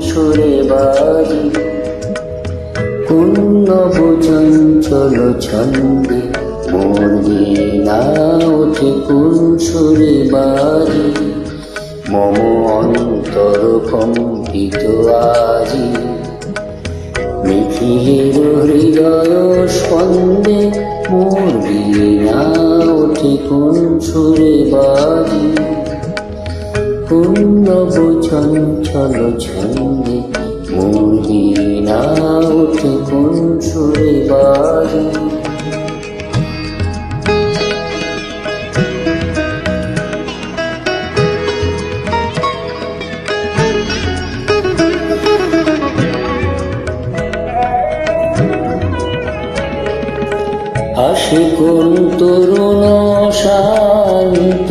সুরে বাজি? কোন নবচঞ্চল ছন্দে? মোর না ওঠে কোন সুরে বাজি? মম অন্তর কম্পিত আজি। নিখিলের হৃদয় স্পন্দে মোর না ওঠে কোন সুরে বাজি? কোন নবচঞ্চল ছন্দে মোর না ওঠে কোন সুরে বাজি আসে কোন তরুণ শান্ত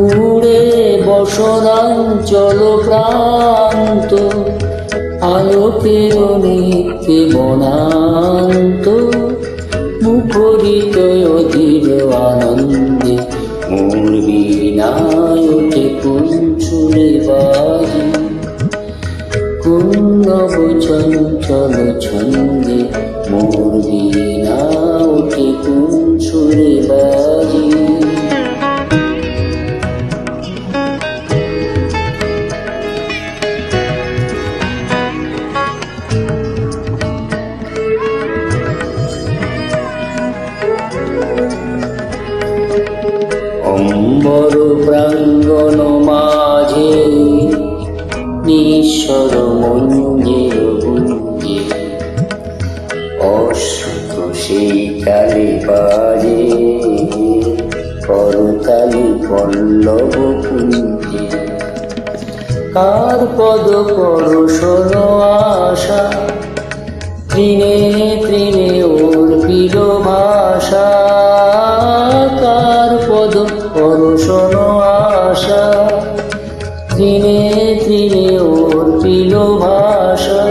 উড়ে বসনাঞ্চল প্রান্ত আলোকের নিত্যে বনান্ত মুখরিত অধীর আনন্দে মোর বিনায় ওঠে কোন চুলে বাজি কোন চঞ্চল ছন্দে মোর বিনা অম্বর প্রাঙ্গণ মাঝে নিশ্বর মঞ্জের গুঞ্জে অশ্বত সেই কালে বাজে, করতালি পল্লব কুঞ্জে। কার পদ পরশন আশা তৃণে তৃণে ওর পিল পদ পরশন আশা। তৃণে তৃণে ওর পিল ভাষা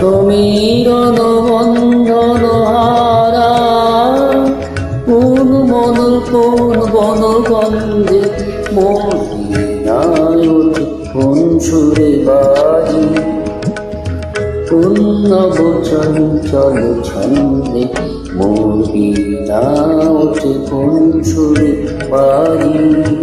সমীরণ বন্ধন হারা। কোন মন কোন বন গন্ধে মহিনায় কোন সুরে বাজি। চঞ্চল ছন্দে মোর অতি কোন সুরে বাজি